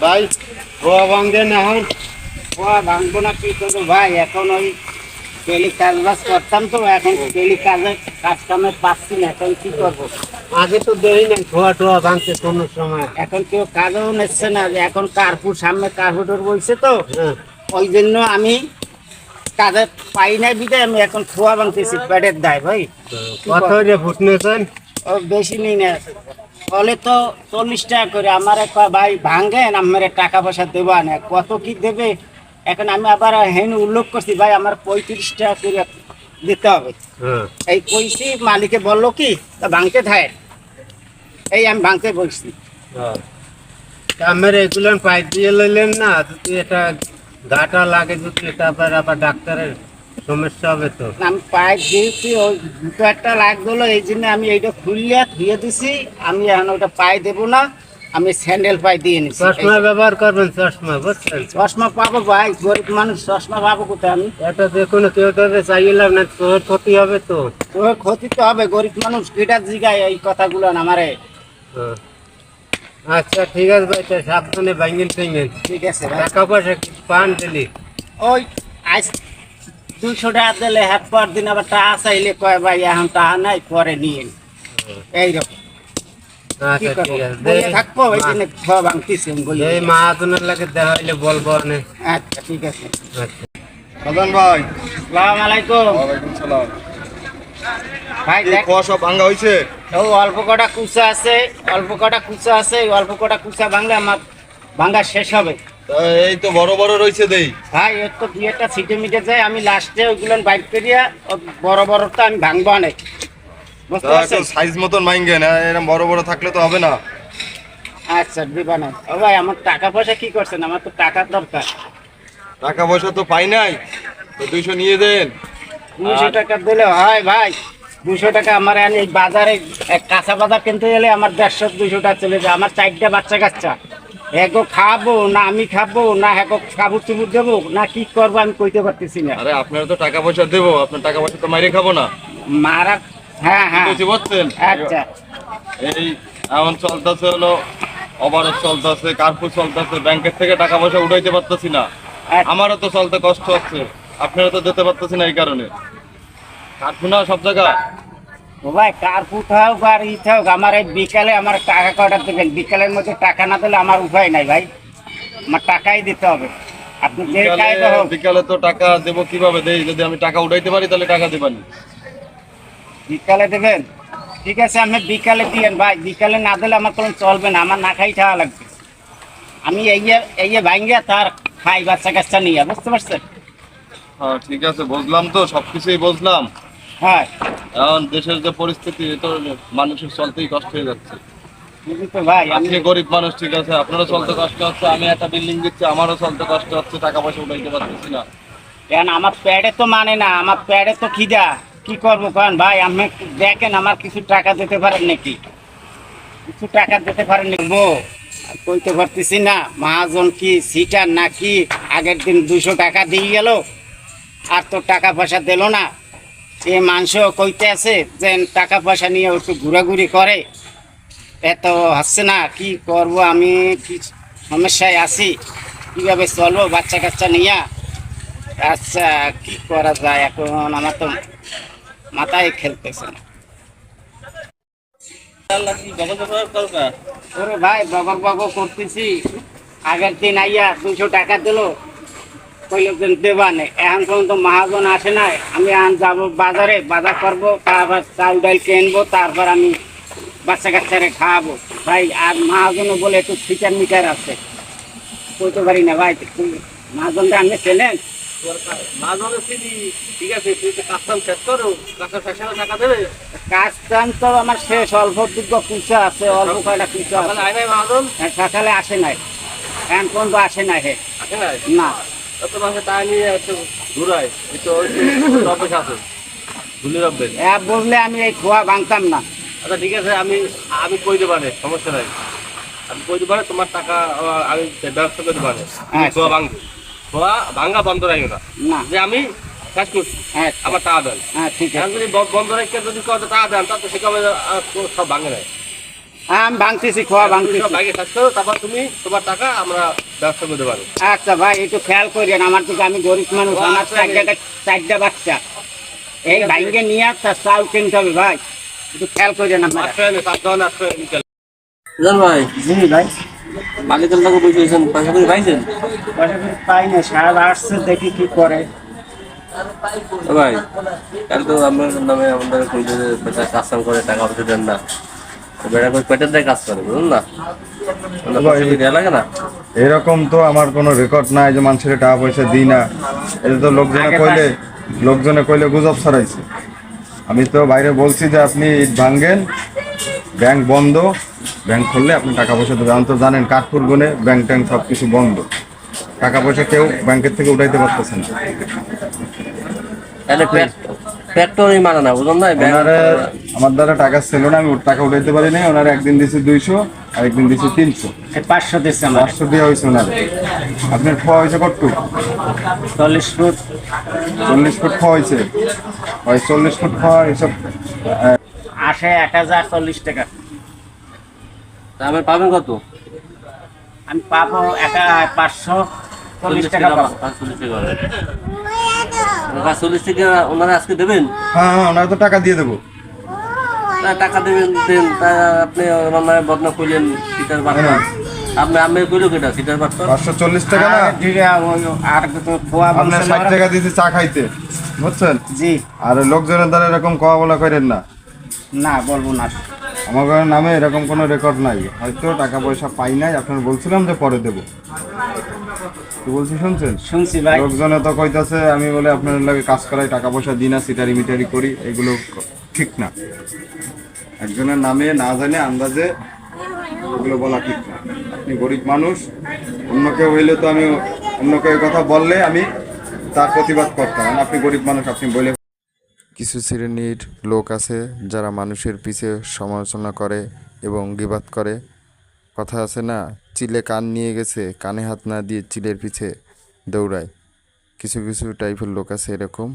ভাই খোয়া ভাঙছেন এখন খোয়া ভাঙবো না কি করব ভাই এখন ওই ডেলি কাজবাজ করতাম তো এখন ডেলি কাজে কাজ কামে পাচ্ছি না এখন কি করব আগে তো দেরি নেই খোয়া টোয়া ভাঙছে কোনো সময় এখন কেউ কাজও নিচ্ছে না এখন কার্পুর সামনে কার্পুটর বলছে তো ওই জন্য আমি কাজে পাই নাই বিদায় আমি এখন খোয়া ভাঙতেছি পেটের দায় ভাই কত রে ফুট নিয়েছেন ও বেশি নেই না বলে তো চল্লিশ টাকা করে। আমার ভাই ভাঙেন আমার টাকা পয়সা দেবো না। কত কি দেবে? এখন আমি আবার হেন উল্লেখ করছি ভাই আমার পঁয়ত্রিশ টাকা করে দিতে হবে। হ্যাঁ। এই কইছি মালিকে বলল কি তা ভাঙতে থাকে এই আমি ভাঙতে বলছি আমার এগুলো পাইপ দিয়ে লইলেন না যদি এটা ঘাটা লাগে যদি এটা আবার আবার ডাক্তারের সমস্যা হবে তো। আমি পাইপ দিয়েছি ওই দুটো একটা লাগল এই জন্য আমি এইটা খুললে ধুয়ে দিছি আমি এখন ওটা পাই দেবো না আমি স্যান্ডেল পাই দিয়ে নিছি। চশমা ব্যবহার করবেন চশমা বুঝছেন? চশমা পাবো ভাই গরিব মানুষ চশমা পাবো কোথায় আমি? এটা দেখুন কেউ চাইলাম না তোর ক্ষতি হবে তো। তোর ক্ষতি তো হবে গরিব মানুষ গিটার জিগায় এই কথাগুলো না আমারে। হ্যাঁ। আচ্ছা ঠিক আছে ভাই সাবধানে ঠিক আছে টাকা পয়সা পান দিলি? ওই আজ দুশো টাকা দিলে হাত পর দিন আবার টাকা চাইলে কয় ভাই এখন টাকা নাই পরে নিয়ে এইরকম। কি আচ্ছা থাকব ওই লাগে দেখা হইলে বলব আচ্ছা ঠিক আছে। আচ্ছা। প্রধান ভাই। সালাম আলাইকুম। ওয়ালাইকুম সালাম। ভাই দেখ। সব ভাঙ্গা হয়েছে ও অল্প কটা কুচা আছে অল্প কটা কুচা আছে অল্প কটা কুচা ভাঙলে আমার ভাঙা শেষ হবে। এই তো বড় বড় রয়েছে দেই। ভাই এর তো দুই একটা ছিটে মিটে যায় আমি লাস্টে ওইগুলো বাইক করিয়া বড় বড়টা আমি ভাঙবো অনেক। পারছেন? সাইজ মতন মাইঙ্গে না এরকম বড় বড় থাকলে তো হবে না। আচ্ছা দিবা না ও ভাই আমার টাকা পয়সা কি করছেন? আমার তো টাকার দরকার। টাকা পয়সা তো পাই নাই তো দুইশো নিয়ে দেন। দুশো টাকা দিলে হয় ভাই দুশো টাকা আমার বাজারে এক কাঁচা বাজার কিনতে গেলে আমার দেড়শো দুশো টাকা চলে যায়। আমার চারটা বাচ্চা কাচ্চা। এগো খাব না আমি খাব না এগো দেবো না কি করব আমি কইতে পারতেছি না। আরে আপনারা তো টাকা পয়সা দেবো আপনার টাকা পয়সা তো মাইরে খাব না। মারা হ্যাঁ হ্যাঁ। আচ্ছা। এই এমন চলতেছে হলো অবারত চলতেছে ব্যাংকের থেকে টাকা পয়সা উঠাইতে পারতেছি না। আচ্ছা। আমারও তো চলতে কষ্ট হচ্ছে আপনারা তো দিতে পারতেছি না এই কারণে। কার্পু না সব জায়গা ভাই কার হোক আর ই হোক আমার এই বিকালে আমার টাকা কটা দেবেন? বিকালের মধ্যে টাকা না দিলে আমার উপায় নাই ভাই। আমার টাকাই দিতে হবে। আপনি যে বিকালে কায়দা হোক। বিকালে তো টাকা দেবো কীভাবে? দেই যদি আমি টাকা উঠাইতে পারি তাহলে টাকা দেবানি। বিকালে দেবেন? ঠিক আছে আমি বিকালে দিয়েন ভাই। বিকালে না দিলে আমার কোনো চলবে না। আমার না খাই খাওয়া লাগবে। আমি এই এই যে ভাঙ্গিয়া তার খাই বাচ্চা কাচ্চা নিয়ে বুঝতে পারছেন? হ্যাঁ ঠিক আছে বুঝলাম তো সবকিছুই বুঝলাম। হ্যাঁ। এখন দেশের যে পরিস্থিতি তো মানুষের চলতেই কষ্ট হয়ে যাচ্ছে। গরিব মানুষ ঠিক আছে আপনারও চলতে কষ্ট হচ্ছে আমি একটা বিল্ডিং দিচ্ছি আমারও চলতে কষ্ট হচ্ছে টাকা পয়সা উঠাইতে পারতেছি না। কেন আমার প্যাডে তো মানে না আমার প্যাডে তো খিদা। কি করব কারণ ভাই আমি দেখেন আমার কিছু টাকা দিতে পারেন নাকি? কিছু টাকা দিতে পারেন নাকি? কইতে পারতেছি না মহাজন কি সিটার না কি আগের দিন দুশো টাকা দিয়ে গেল আর তো টাকা পয়সা দিল না। এ মাংস কইতে আছে যে টাকা পয়সা নিয়ে একটু ঘোরাঘুরি করে। এত হচ্ছে না, কি করব আমি? কি সমস্যায় আছি? কীভাবে চলবো বাচ্চা কাচ্চা নিয়ে? আচ্ছা কি করা যায়? এখন আমার তো মাথায় খেলতেছে না। ওরে ভাই বগর বগর করতেছি। আগের দিন আইয়া দুশো টাকা দিল। কইলো দিন দেবানে এখন পর্যন্ত মহাজন আসে নাই। আমি এখন যাব বাজারে বাজার করব তারপর চাল ডাল কিনবো তারপর আমি বাচ্চা কাচ্চারে খাওয়াবো। ভাই আর মহাজনও বলে একটু ফিটার মিটার আছে। কইতে পারি না ভাই মহাজনটা আপনি চেনেন? কাজ কাম তো আমার শেষ অল্প দুর্গ কুচা আছে অল্প কয়টা কুচা হ্যাঁ, সকালে আসে নাই এখন পর্যন্ত আসে নাই হে। না। এ বললে আমি এই খোয়া ভাঙতাম না। আচ্ছা ঠিক আছে আমি আমি কই দেবো সমস্যা নাই। আমি কই দেবো তোমার টাকা আমি ব্যবস্থা করে দেবো আচ্ছা। খোয়া ভাঙবো খোয়া ভাঙা বন্ধ রাখবে না। না। যে আমি কাজ করছি হ্যাঁ আমার টাকা দেন। হ্যাঁ ঠিক আছে। যদি বন্ধ রেখে যদি কত টাকা দেন তাতে সে কবে সব ভাঙে নেয় আমি ভাঙতেছি খোয়া ভাঙতেছি সব বাইকে তারপর তুমি তোমার টাকা আমরা ব্যবস্থা করতে পারব আচ্ছা ভাই একটু খেয়াল করেন আমার দিকে আমি গরিব মানুষ আমার চারটা চারটা বাচ্চা এই ভাইকে নিয়ে তার চাল কিনতে হবে ভাই একটু খেয়াল করেন জান ভাই জি ভাই মালিকের পয়সা করে পাইছেন পয়সা করে পাই না সাহেব আসছে দেখি কি করে ভাই কাল তো আপনার নামে আমাদের কাজ করে টাকা পয়সা দেন না এরকম তো আমার কোনো রেকর্ড নাই যে মানুষের টাকা পয়সা দিই না। এটা তো লোকজনে কইলে লোকজনে কইলে গুজব ছড়াইছে। আমি তো বাইরে বলছি যে আপনি ইট ভাঙ্গেন ব্যাংক বন্ধ। ব্যাংক খুললে আপনি টাকা পয়সা দেবেন। আমি তো জানেন কাঠপুর গুনে ব্যাংক ট্যাঙ্ক সব কিছু বন্ধ। টাকা পয়সা কেউ ব্যাংকের থেকে উঠাইতে পারতেছে না। ফ্যাক্টরি মানে না? বুঝুন না ওনারে আমার দ্বারা টাকা ছিল না আমি টাকা উঠাইতে পারি নাই। ওনারে একদিন দিয়েছি দুইশো আর একদিন দিয়েছি তিনশো। এই পাঁচশো দিচ্ছে আমার পাঁচশো দেওয়া হয়েছে ওনারে। আপনার খাওয়া হয়েছে কটটু চল্লিশ ফুট। চল্লিশ ফুট খাওয়া হয়েছে। ওই চল্লিশ ফুট খাওয়া এসব আসে এক হাজার চল্লিশ টাকা। তা আমার পাবেন কত? আমি পাবো একা পাঁচশো চল্লিশ টাকা পাবো। চল্লিশ টাকা ওনারা চল্লিশ টাকা ওনারা আজকে দেবেন? হ্যাঁ হ্যাঁ ওনারা তো টাকা দিয়ে দেবো। তা টাকা দেবেন দেন তা আপনি ওনার বদনা করলেন সিটার বার্তা আপনি আমি কইলো কেটা সিটার বার্তা পাঁচশো চল্লিশ টাকা না? আর আপনার ষাট টাকা দিয়েছি চা খাইতে। বুঝছেন? জি। আর লোকজনের দ্বারা এরকম কওয়া বলা করেন না। না বলব না। আমার নামে এরকম কোনো রেকর্ড নাই। হয়তো টাকা পয়সা পাই নাই আপনার বলছিলাম যে পরে দেবো। কি বলছি শুনছেন? শুনছি ভাই। লোকজনে তো কইতাছে আমি বলে আপনার লাগে কাজ করাই টাকা পয়সা দিই না সিটারি মিটারি করি এগুলো ঠিক না। একজনের নামে না জানে আন্দাজে এগুলো বলা ঠিক না। আপনি গরিব মানুষ অন্য কেউ হইলে তো আমি অন্য কেউ কথা বললে আমি তার প্রতিবাদ করতাম। আপনি গরিব মানুষ আপনি বলে কিছু শ্রেণির লোক আছে যারা মানুষের পিছে সমালোচনা করে এবং গিবাত করে। কথা আছে না, চিলে কান নিয়ে গেছে, কানে হাত না দিয়ে চিলের পিছে দৌড়ায়। কিছু কিছু টাইপের লোক আছে এরকম।